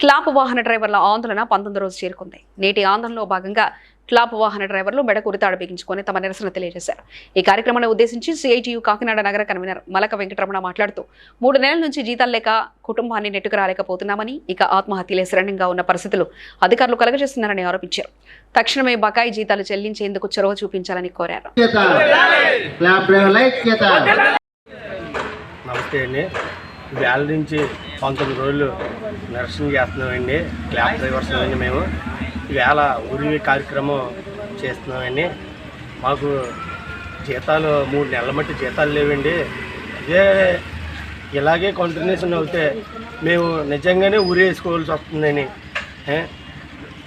Clap వాహన డ్రైవర్ల ఆందోళన పంతొమ్మిది రోజు చేరుకుంది. నేటి ఆందోళనలో భాగంగా క్లాప్ వాహన డ్రైవర్లు మెడకు ఉరితాడు బిగించుకొని తమ నిరసన తెలియజేశారు. ఈ కార్యక్రమాన్ని ఉద్దేశించి సిఐటియు కాకినాడ నగర కన్వీనర్ మలక వెంకటరమణ మాట్లాడుతూ మూడు నెలల నుంచి జీతాలు లేక కుటుంబాన్ని నెట్టుకు రాలేకపోతున్నామని ఇక ఆత్మహత్యలే శరణ్యంగా ఉన్న పరిస్థితులు అధికారులు కలగజేస్తున్నారని ఆరోపించారు. తక్షణమే బకాయి జీతాలు చెల్లించేందుకు చొరవ చూపించాలని కోరారు. వేల నుంచి పంతొమ్మిది రోజులు నిరసన చేస్తున్నామండి. క్లాబ్ డ్రైవర్స్ అండి మేము. వేళ ఉరివి కార్యక్రమం చేస్తున్నామండి. మాకు జీతాలు మూడు నెలల మట్టి జీతాలు లేవండి. ఇదే ఇలాగే కంటిన్యూషన్ అవుతే మేము నిజంగానే ఉరి వేసుకోవాల్సి వస్తుందని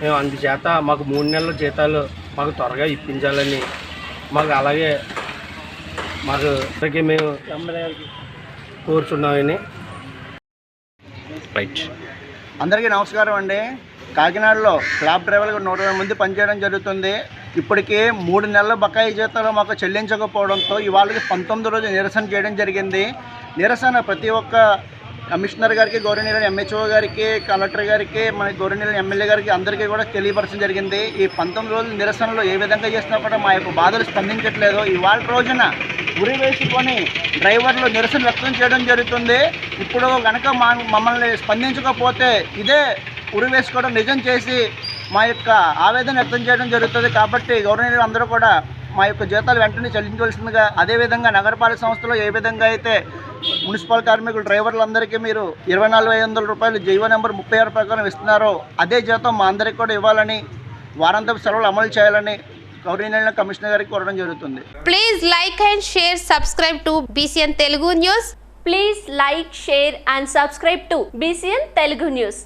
మేము అందుచేత మాకు మూడు నెలల జీతాలు మాకు త్వరగా ఇప్పించాలని మాకు అలాగే మాకు ఇప్పటికీ మేము కోరుచున్నామని అందరికీ నమస్కారం అండి. కాకినాడలో క్లాబ్ డ్రైవర్లు నూట ఇరవై మంది పనిచేయడం జరుగుతుంది. ఇప్పటికే మూడు నెలల బకాయి జీతాలు మాకు చెల్లించకపోవడంతో ఇవాళకి పంతొమ్మిది రోజు నిరసన చేయడం జరిగింది. నిరసన ప్రతి ఒక్క కమిషనర్ గారికి గౌరవనీయుల ఎంహెచ్ఓ గారికి కలెక్టర్ గారికి మన గౌరవనీయుల ఎమ్మెల్యే గారికి అందరికీ కూడా తెలియపరచడం జరిగింది. ఈ పంతొమ్మిది రోజుల నిరసనలో ఏ విధంగా చేసినా కూడా మా యొక్క బాధలు స్పందించట్లేదు. ఇవాళ రోజున ఉరి వేసుకొని డ్రైవర్లు నిరసన వ్యక్తం చేయడం జరుగుతుంది. ఇప్పుడు కనుక మా మమ్మల్ని స్పందించకపోతే ఇదే ఉరి వేసుకోవడం నిజం చేసి మా యొక్క ఆవేదన వ్యక్తం చేయడం జరుగుతుంది. కాబట్టి గవర్నర్ అందరూ కూడా మా యొక్క జీతాలు వెంటనే చెల్లించవలసిందిగా అదేవిధంగా నగరపాలక సంస్థలో ఏ విధంగా అయితే మున్సిపల్ కార్మికులు డ్రైవర్లందరికీ మీరు ఇరవై నాలుగు ఐదు వందల రూపాయలు జీవో నెంబర్ ముప్పై ఆరు ప్రకారం ఇస్తున్నారో అదే జీతం మా అందరికి కూడా ఇవ్వాలని వారాంతపు సెలవులు అమలు చేయాలని గౌరీనల్ కమిషనర్ గారికి కోరడం జరుగుతుంది. Please like and share subscribe to BCN Telugu news please like share and subscribe to BCN Telugu news